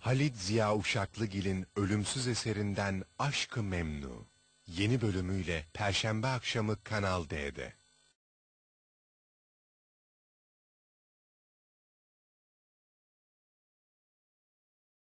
Halit Ziya Uşaklıgil'in ölümsüz eserinden Aşkı Memnu. Yeni bölümüyle Perşembe akşamı Kanal D'de.